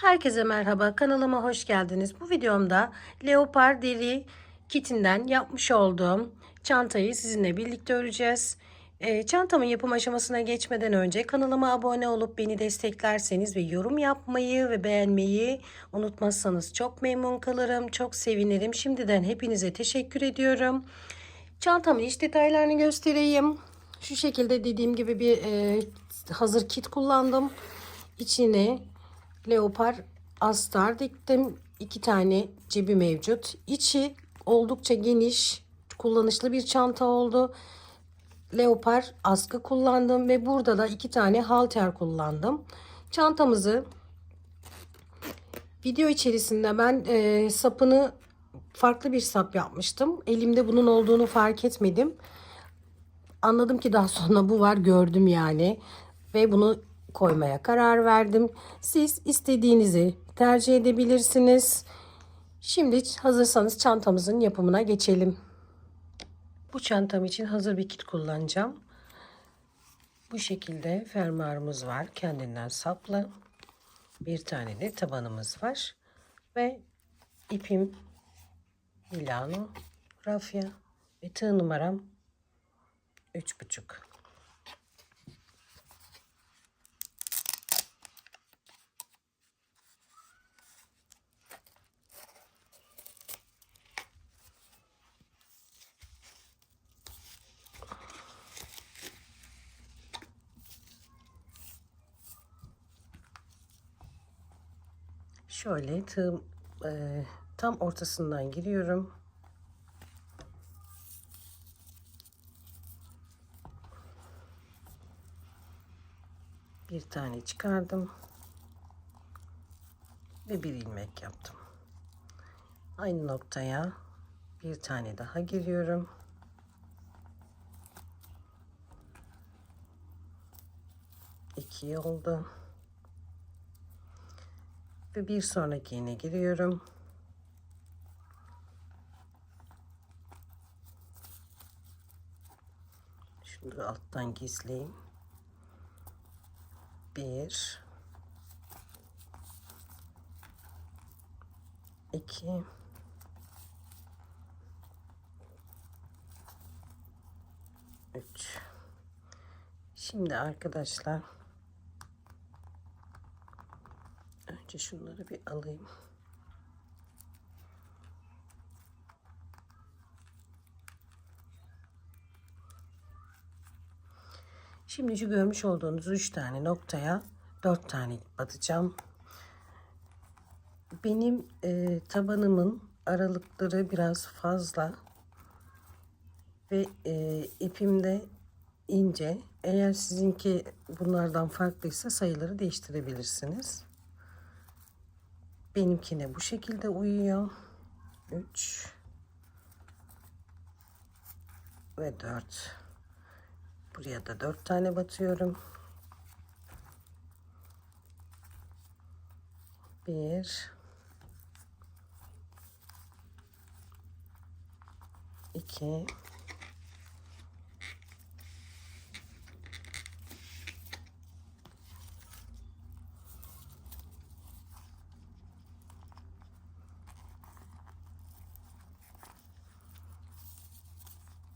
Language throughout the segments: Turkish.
Herkese merhaba kanalıma hoş geldiniz. Bu videomda leopar deri kitinden yapmış olduğum çantayı sizinle birlikte öreceğiz. Ee, çantamın yapım aşamasına geçmeden önce kanalıma abone olup beni desteklerseniz ve yorum yapmayı ve beğenmeyi unutmazsanız çok memnun kalırım. Çok sevinirim. Şimdiden hepinize teşekkür ediyorum. Çantamın iç detaylarını göstereyim. Şu şekilde dediğim gibi bir e, hazır kit kullandım. İçine leopar astar diktim. İki tane cebi mevcut. İçi oldukça geniş, kullanışlı bir çanta oldu. Leopar askı kullandım ve burada da iki tane halter kullandım. Çantamızı video içerisinde ben e, sapını farklı bir sap yapmıştım. Elimde bunun olduğunu fark etmedim. Anladım ki daha sonra bu var gördüm yani. Ve bunu koymaya karar verdim. Siz istediğinizi tercih edebilirsiniz. Şimdi hazırsanız çantamızın yapımına geçelim. Bu çantam için hazır bir kit kullanacağım. Bu şekilde fermuarımız var. Kendinden saplı. Bir tane de tabanımız var. Ve ipim Milano, rafya ve tığ numaram 3,5. Şöyle tığ e, tam ortasından giriyorum. Bir tane çıkardım. Ve bir ilmek yaptım. Aynı noktaya bir tane daha giriyorum. İki oldu. Ve bir sonraki yine giriyorum. Şunu alttan gizleyeyim. Bir. iki, Üç. Şimdi arkadaşlar önce şunları bir alayım. Şimdi şu görmüş olduğunuz üç tane noktaya dört tane batacağım. Benim e, tabanımın aralıkları biraz fazla ve e, ipim de ince. Eğer sizinki bunlardan farklıysa sayıları değiştirebilirsiniz. Benimkine bu şekilde uyuyor. 3 ve 4 Buraya da 4 tane batıyorum. 1 2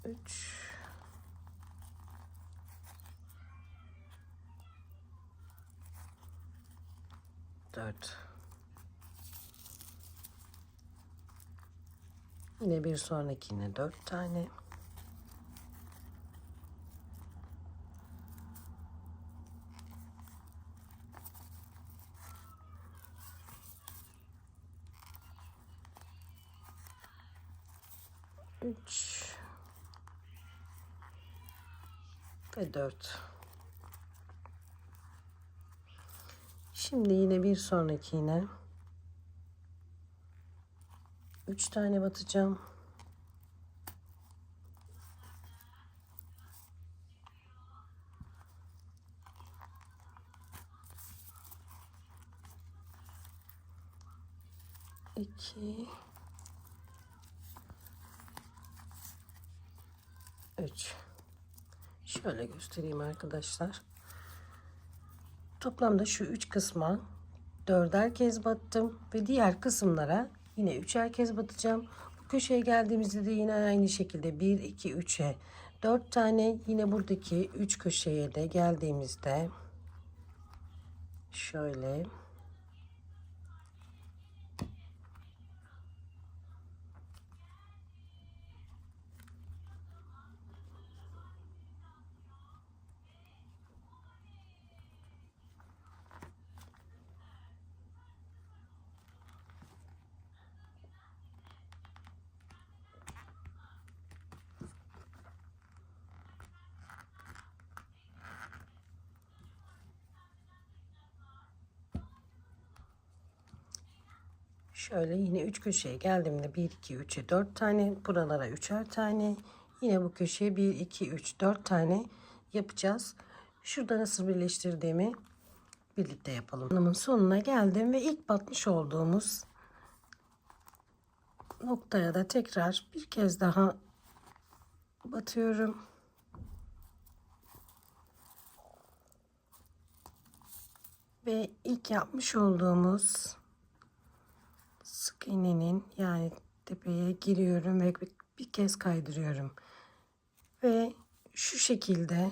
3 4 Yine bir sonrakine 4 tane. Üç ve dört. Şimdi yine bir sonraki yine üç tane batacağım. İki, üç. Şöyle göstereyim arkadaşlar. Toplamda şu üç kısma dörder kez battım ve diğer kısımlara yine üçer kez batacağım. Bu köşeye geldiğimizde de yine aynı şekilde 1 2 3'e 4 tane yine buradaki 3 köşeye de geldiğimizde şöyle Şöyle yine 3 köşeye geldiğimde 1 2 3'e 4 tane, buralara 3'er tane. Yine bu köşeye 1 2 3 4 tane yapacağız. Şurada nasıl birleştirdiğimi birlikte yapalım. Kanalımın sonuna geldim ve ilk batmış olduğumuz noktaya da tekrar bir kez daha batıyorum. Ve ilk yapmış olduğumuz sık iğnenin yani tepeye giriyorum ve bir, kez kaydırıyorum. Ve şu şekilde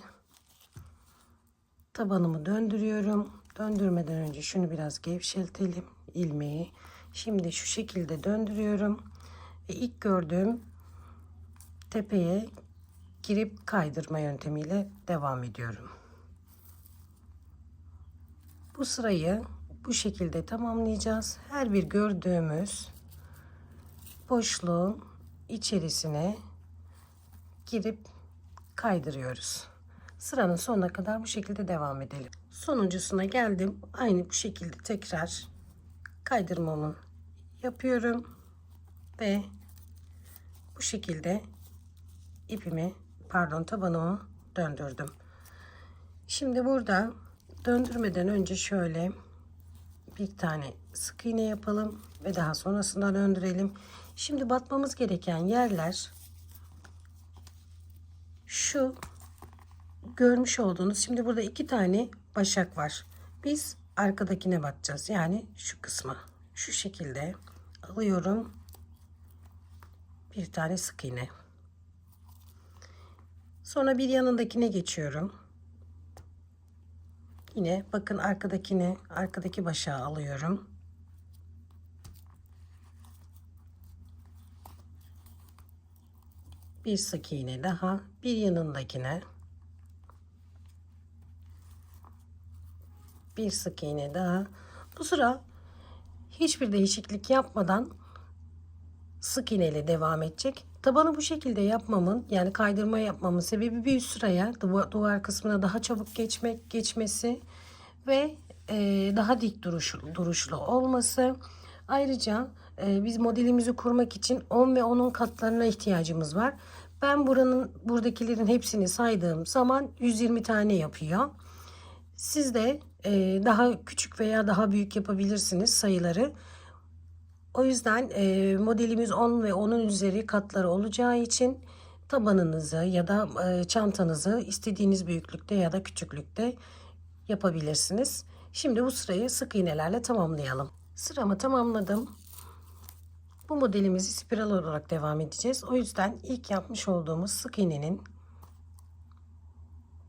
tabanımı döndürüyorum. Döndürmeden önce şunu biraz gevşeltelim ilmeği. Şimdi şu şekilde döndürüyorum. Ve ilk gördüğüm tepeye girip kaydırma yöntemiyle devam ediyorum. Bu sırayı bu şekilde tamamlayacağız. Her bir gördüğümüz boşluğun içerisine girip kaydırıyoruz. Sıranın sonuna kadar bu şekilde devam edelim. Sonuncusuna geldim. Aynı bu şekilde tekrar kaydırmamı yapıyorum ve bu şekilde ipimi pardon tabanımı döndürdüm. Şimdi burada döndürmeden önce şöyle bir tane sık iğne yapalım ve daha sonrasında döndürelim. Şimdi batmamız gereken yerler şu görmüş olduğunuz şimdi burada iki tane başak var. Biz arkadakine batacağız. Yani şu kısma şu şekilde alıyorum. Bir tane sık iğne. Sonra bir yanındakine geçiyorum. Yine bakın arkadakini, arkadaki başağı alıyorum. Bir sık iğne daha, bir yanındakine. Bir sık iğne daha. Bu sıra hiçbir değişiklik yapmadan sık iğne ile devam edecek. Tabanı bu şekilde yapmamın yani kaydırma yapmamın sebebi bir üst sıraya duvar, duvar kısmına daha çabuk geçmek geçmesi ve e, daha dik duruşlu, duruşlu olması. Ayrıca e, biz modelimizi kurmak için 10 ve 10'un katlarına ihtiyacımız var. Ben buranın buradakilerin hepsini saydığım zaman 120 tane yapıyor. Siz de e, daha küçük veya daha büyük yapabilirsiniz sayıları. O yüzden e, modelimiz 10 ve 10'un üzeri katları olacağı için tabanınızı ya da e, çantanızı istediğiniz büyüklükte ya da küçüklükte yapabilirsiniz. Şimdi bu sırayı sık iğnelerle tamamlayalım. Sıramı tamamladım. Bu modelimizi spiral olarak devam edeceğiz. O yüzden ilk yapmış olduğumuz sık iğnenin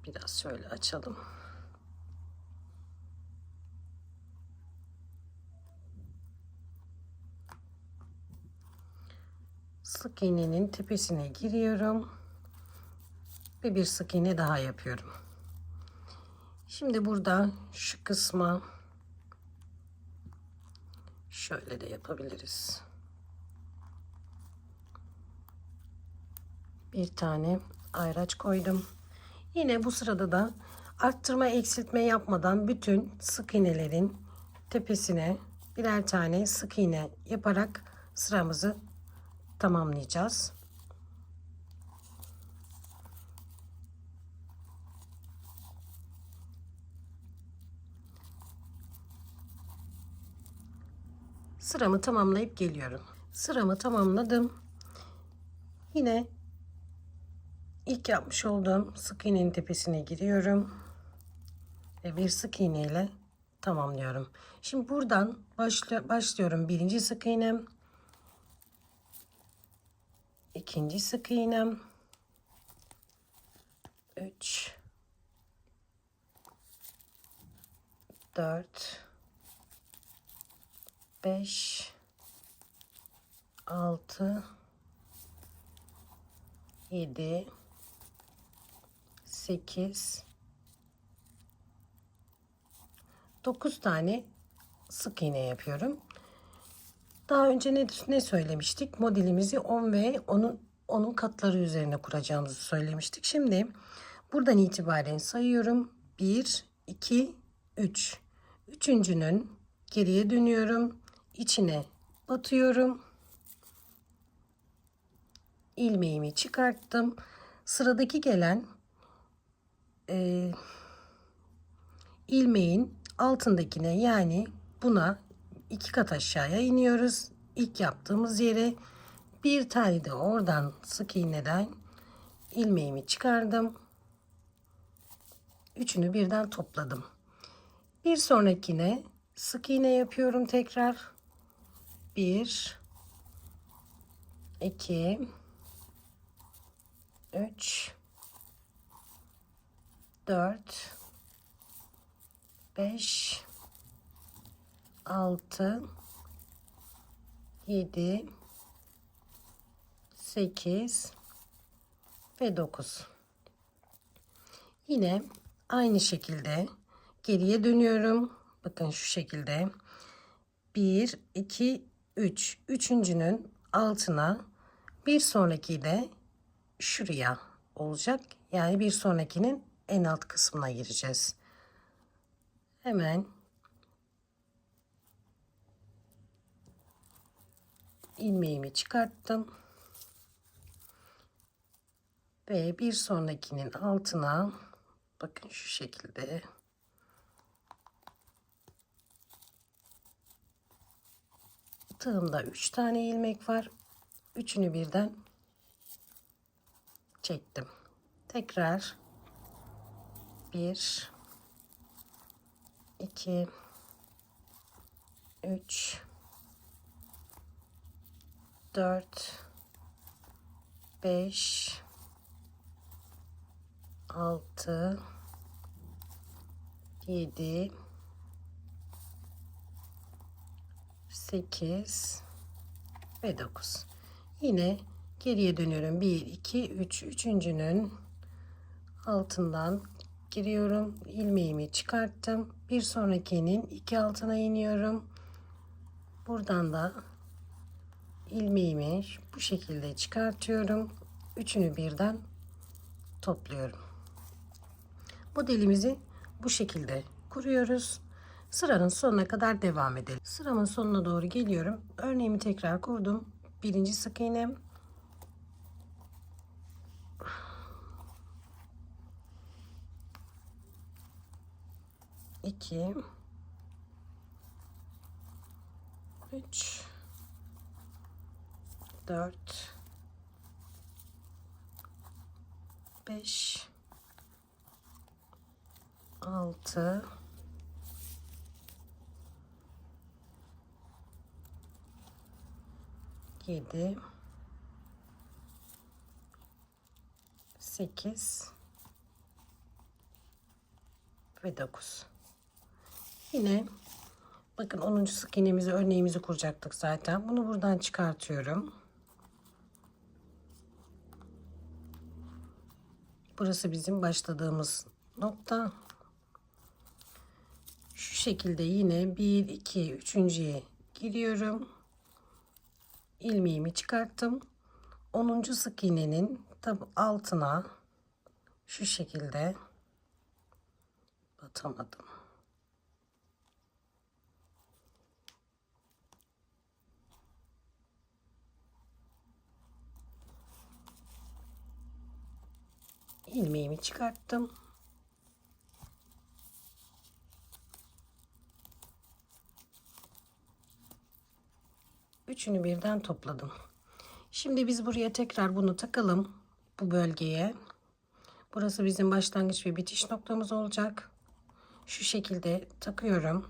biraz şöyle açalım. Sık iğnenin tepesine giriyorum ve bir sık iğne daha yapıyorum. Şimdi burada şu kısma şöyle de yapabiliriz. Bir tane ayraç koydum. Yine bu sırada da arttırma eksiltme yapmadan bütün sık iğnelerin tepesine birer tane sık iğne yaparak sıramızı tamamlayacağız. Sıramı tamamlayıp geliyorum. Sıramı tamamladım. Yine ilk yapmış olduğum sık iğnenin tepesine giriyorum. Ve bir sık iğne ile tamamlıyorum. Şimdi buradan başlıyorum. Birinci sık iğnem. İkinci sık iğnem. 3 4 5 6 7 8 9 tane sık iğne yapıyorum. Daha önce ne, ne söylemiştik? Modelimizi 10 ve onun onun katları üzerine kuracağımızı söylemiştik. Şimdi buradan itibaren sayıyorum. 1 2 3. Üçüncünün geriye dönüyorum. İçine batıyorum. ilmeğimi çıkarttım. Sıradaki gelen e, ilmeğin altındakine yani buna iki kat aşağıya iniyoruz. İlk yaptığımız yere bir tane de oradan sık iğneden ilmeğimi çıkardım. Üçünü birden topladım. Bir sonrakine sık iğne yapıyorum tekrar. Bir, iki, üç, dört, beş, altı, yedi, sekiz ve dokuz. Yine aynı şekilde geriye dönüyorum. Bakın şu şekilde. 1, 2, 3. Üçüncünün altına bir sonraki de şuraya olacak. Yani bir sonrakinin en alt kısmına gireceğiz. Hemen ilmeğimi çıkarttım. Ve bir sonrakinin altına bakın şu şekilde tığımda 3 tane ilmek var. Üçünü birden çektim. Tekrar 1 2 3 4 5 6 7 8 ve 9 yine geriye dönüyorum. 1 2 3 üçüncünün altından giriyorum. İlmeğimi çıkarttım. Bir sonrakinin iki altına iniyorum. Buradan da ilmeğimi bu şekilde çıkartıyorum üçünü birden topluyorum modelimizi bu şekilde kuruyoruz Sıranın sonuna kadar devam edelim. Sıramın sonuna doğru geliyorum. Örneğimi tekrar kurdum. Birinci sık iğnem. İki. Üç. Dört. Beş. Altı. 7 8 ve 9 yine bakın 10. sık iğnemizi örneğimizi kuracaktık zaten bunu buradan çıkartıyorum burası bizim başladığımız nokta şu şekilde yine 1 2 3.ye giriyorum ilmeğimi çıkarttım. 10. sık iğnenin tabi altına şu şekilde batamadım. İlmeğimi çıkarttım. Üçünü birden topladım. Şimdi biz buraya tekrar bunu takalım. Bu bölgeye. Burası bizim başlangıç ve bitiş noktamız olacak. şu şekilde takıyorum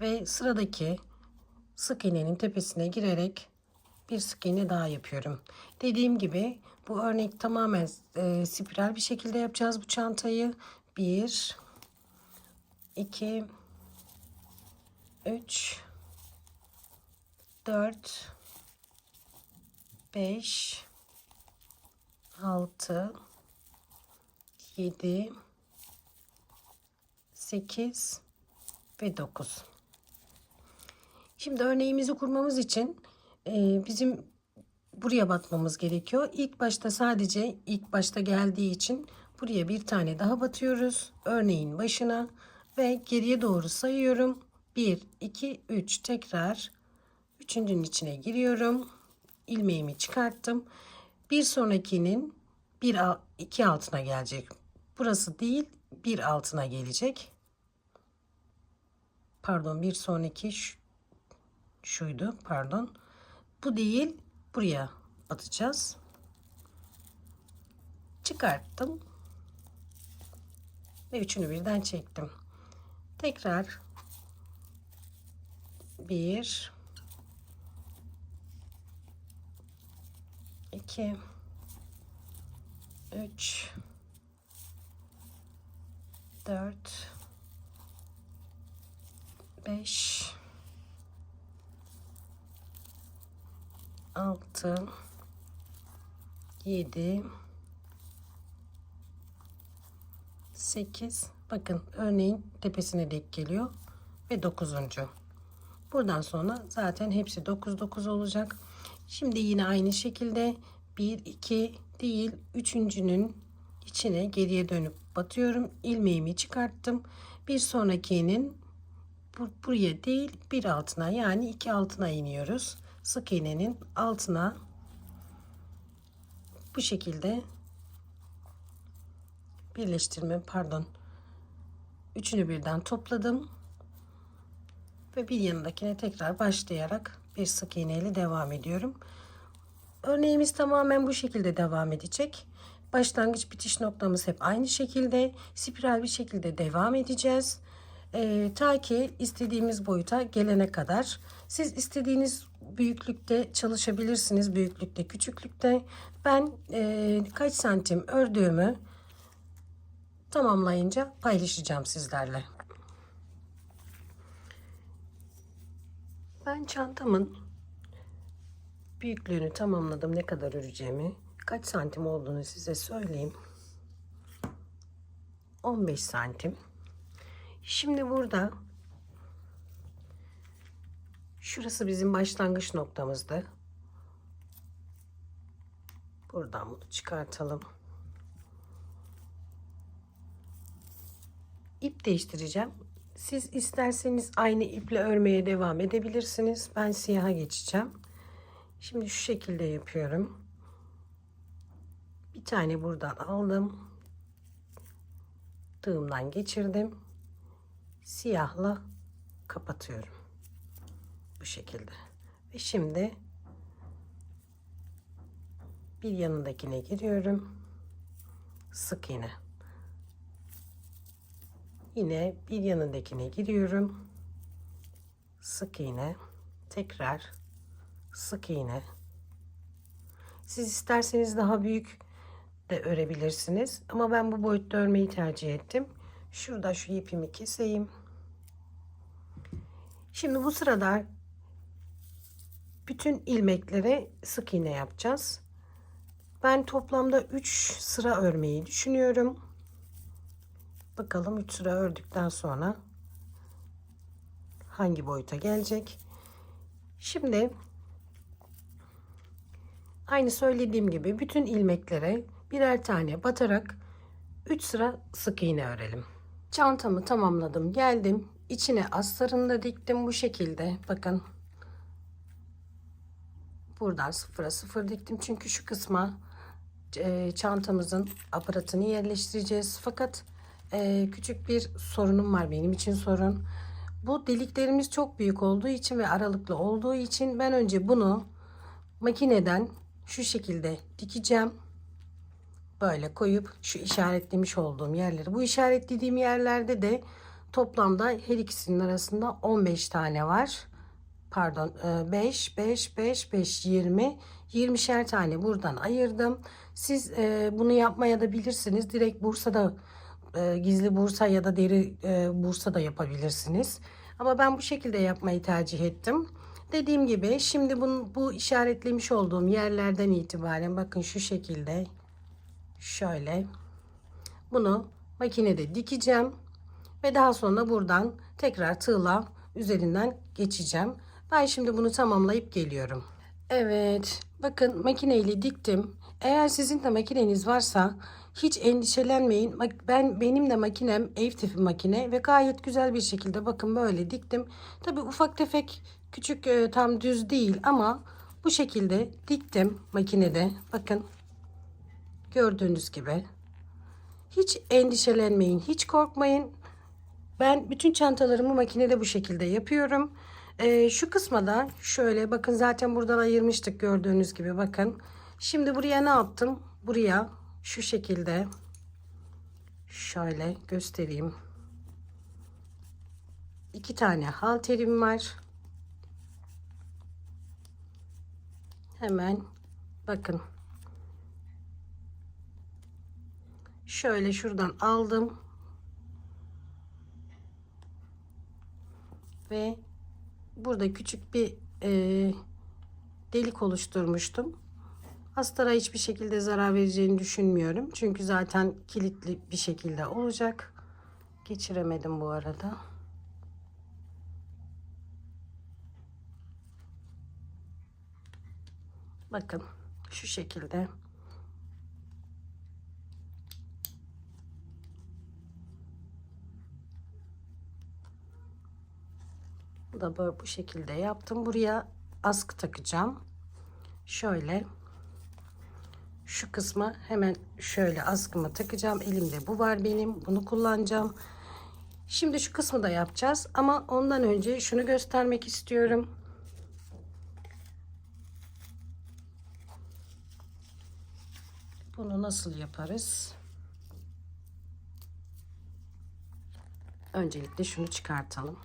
ve sıradaki sık iğnenin tepesine girerek bir sık iğne daha yapıyorum. Dediğim gibi bu örnek tamamen e, spiral bir şekilde yapacağız bu çantayı. 1 2 3 4 5 6 7 8 ve 9 Şimdi örneğimizi kurmamız için e, bizim buraya batmamız gerekiyor. İlk başta sadece ilk başta geldiği için buraya bir tane daha batıyoruz. Örneğin başına ve geriye doğru sayıyorum. 1, 2, 3 tekrar üçüncünün içine giriyorum. ilmeğimi çıkarttım. Bir sonrakinin bir iki altına gelecek. Burası değil bir altına gelecek. Pardon bir sonraki şu, şuydu pardon. Bu değil buraya atacağız. Çıkarttım. Ve üçünü birden çektim. Tekrar bir iki üç dört beş altı. Yedi. Sekiz. Bakın örneğin tepesine denk geliyor ve dokuzuncu. Buradan sonra zaten hepsi 9 9 olacak. Şimdi yine aynı şekilde 1 2 değil üçüncünün içine geriye dönüp batıyorum. İlmeğimi çıkarttım. Bir sonrakinin bu, buraya değil bir altına yani iki altına iniyoruz sık iğnenin altına bu şekilde birleştirme pardon üçünü birden topladım. Ve bir yanındakine tekrar başlayarak bir sık iğne ile devam ediyorum. Örneğimiz tamamen bu şekilde devam edecek. Başlangıç bitiş noktamız hep aynı şekilde. Spiral bir şekilde devam edeceğiz Ee, ta ki istediğimiz boyuta gelene kadar siz istediğiniz büyüklükte çalışabilirsiniz büyüklükte küçüklükte ben e, kaç santim ördüğümü tamamlayınca paylaşacağım sizlerle. Ben çantamın büyüklüğünü tamamladım. Ne kadar öreceğimi, kaç santim olduğunu size söyleyeyim. 15 santim. Şimdi burada şurası bizim başlangıç noktamızdı. Buradan bunu çıkartalım. İp değiştireceğim. Siz isterseniz aynı iple örmeye devam edebilirsiniz. Ben siyaha geçeceğim. Şimdi şu şekilde yapıyorum. Bir tane buradan aldım. Tığımdan geçirdim. Siyahla kapatıyorum. Bu şekilde. Ve şimdi bir yanındakine giriyorum. Sık iğne. Yine bir yanındakine giriyorum. Sık iğne. Tekrar sık iğne. Siz isterseniz daha büyük de örebilirsiniz. Ama ben bu boyutta örmeyi tercih ettim. Şurada şu ipimi keseyim. Şimdi bu sırada bütün ilmeklere sık iğne yapacağız. Ben toplamda 3 sıra örmeyi düşünüyorum. Bakalım 3 sıra ördükten sonra hangi boyuta gelecek. Şimdi aynı söylediğim gibi bütün ilmeklere birer tane batarak 3 sıra sık iğne örelim. Çantamı tamamladım. Geldim. İçine astarını da diktim bu şekilde. Bakın. Buradan sıfıra sıfır diktim. Çünkü şu kısma e, çantamızın aparatını yerleştireceğiz. Fakat e, küçük bir sorunum var benim için sorun. Bu deliklerimiz çok büyük olduğu için ve aralıklı olduğu için ben önce bunu makineden şu şekilde dikeceğim. Böyle koyup şu işaretlemiş olduğum yerleri. Bu işaretlediğim yerlerde de Toplamda her ikisinin arasında 15 tane var. Pardon 5, 5, 5, 5, 20. 20'şer tane buradan ayırdım. Siz e, bunu yapmaya da bilirsiniz. Direkt Bursa'da e, gizli bursa ya da deri e, bursa da yapabilirsiniz. Ama ben bu şekilde yapmayı tercih ettim. Dediğim gibi şimdi bunu, bu işaretlemiş olduğum yerlerden itibaren bakın şu şekilde şöyle bunu makinede dikeceğim ve daha sonra buradan tekrar tığla üzerinden geçeceğim. Ben şimdi bunu tamamlayıp geliyorum. Evet bakın makineyle diktim. Eğer sizin de makineniz varsa hiç endişelenmeyin. Ben benim de makinem ev tipi makine ve gayet güzel bir şekilde bakın böyle diktim. Tabi ufak tefek küçük e, tam düz değil ama bu şekilde diktim makinede. Bakın gördüğünüz gibi. Hiç endişelenmeyin, hiç korkmayın. Ben bütün çantalarımı makinede bu şekilde yapıyorum. Ee, şu kısma da şöyle bakın zaten buradan ayırmıştık gördüğünüz gibi bakın. Şimdi buraya ne yaptım? Buraya şu şekilde şöyle göstereyim. İki tane halterim var. Hemen bakın. Şöyle şuradan aldım. Ve burada küçük bir e, delik oluşturmuştum. Hastara hiçbir şekilde zarar vereceğini düşünmüyorum. Çünkü zaten kilitli bir şekilde olacak. Geçiremedim bu arada. Bakın şu şekilde. Da böyle bu şekilde yaptım. Buraya askı takacağım. Şöyle şu kısma hemen şöyle askımı takacağım. Elimde bu var benim. Bunu kullanacağım. Şimdi şu kısmı da yapacağız. Ama ondan önce şunu göstermek istiyorum. Bunu nasıl yaparız? Öncelikle şunu çıkartalım.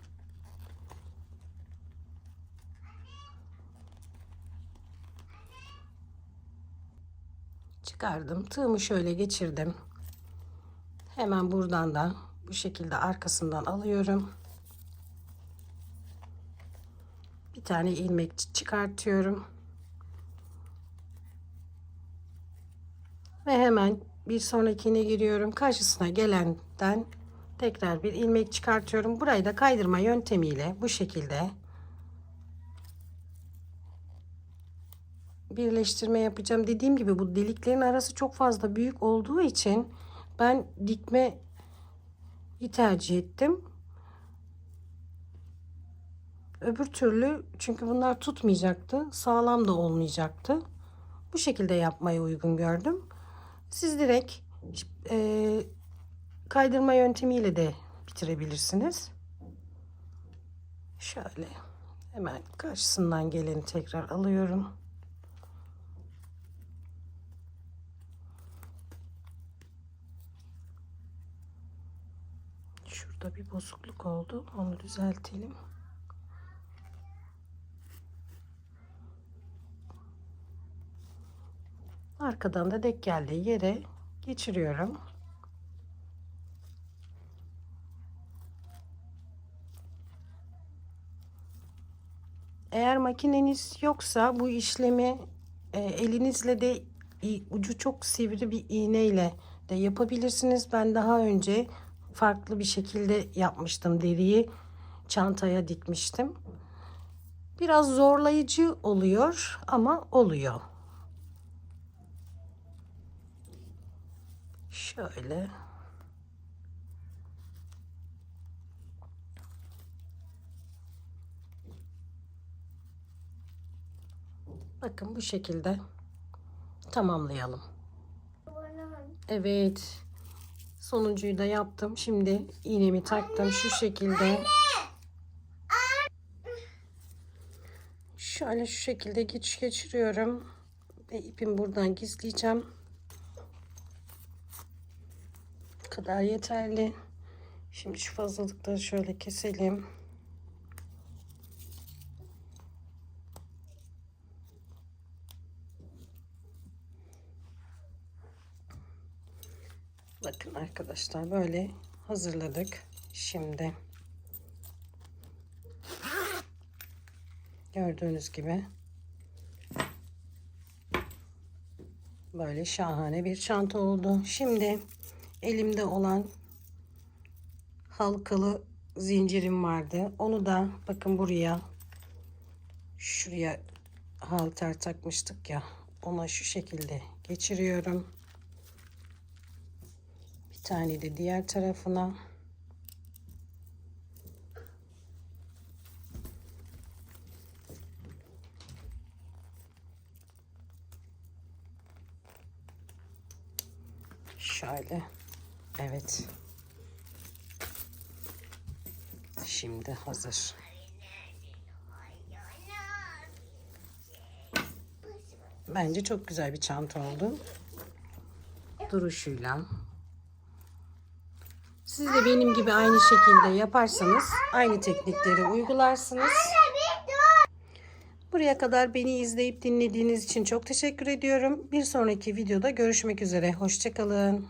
Çıkardım. Tığımı şöyle geçirdim. Hemen buradan da bu şekilde arkasından alıyorum. Bir tane ilmek çıkartıyorum. Ve hemen bir sonrakine giriyorum. Karşısına gelenden tekrar bir ilmek çıkartıyorum. Burayı da kaydırma yöntemiyle bu şekilde birleştirme yapacağım. Dediğim gibi bu deliklerin arası çok fazla büyük olduğu için ben dikmeyi tercih ettim. Öbür türlü çünkü bunlar tutmayacaktı. Sağlam da olmayacaktı. Bu şekilde yapmayı uygun gördüm. Siz direkt e, kaydırma yöntemiyle de bitirebilirsiniz. Şöyle hemen karşısından geleni tekrar alıyorum. Şurada bir bozukluk oldu. Onu düzeltelim. Arkadan da dek geldiği yere geçiriyorum. Eğer makineniz yoksa bu işlemi e, elinizle de ucu çok sivri bir iğneyle de yapabilirsiniz. Ben daha önce farklı bir şekilde yapmıştım deriyi çantaya dikmiştim. Biraz zorlayıcı oluyor ama oluyor. Şöyle. Bakın bu şekilde tamamlayalım. Evet. Sonuncuyu da yaptım. Şimdi iğnemi taktım şu şekilde. Şöyle şu şekilde geç geçiriyorum. Ve ipimi buradan gizleyeceğim. Bu kadar yeterli. Şimdi şu fazlalıkları şöyle keselim. Bakın arkadaşlar böyle hazırladık. Şimdi gördüğünüz gibi böyle şahane bir çanta oldu. Şimdi elimde olan halkalı zincirim vardı. Onu da bakın buraya şuraya halter takmıştık ya. Ona şu şekilde geçiriyorum. Tane de diğer tarafına. Şöyle. Evet. Şimdi hazır. Bence çok güzel bir çanta oldu. Duruşuyla. Siz de benim gibi aynı şekilde yaparsanız aynı teknikleri uygularsınız. Buraya kadar beni izleyip dinlediğiniz için çok teşekkür ediyorum. Bir sonraki videoda görüşmek üzere. Hoşçakalın.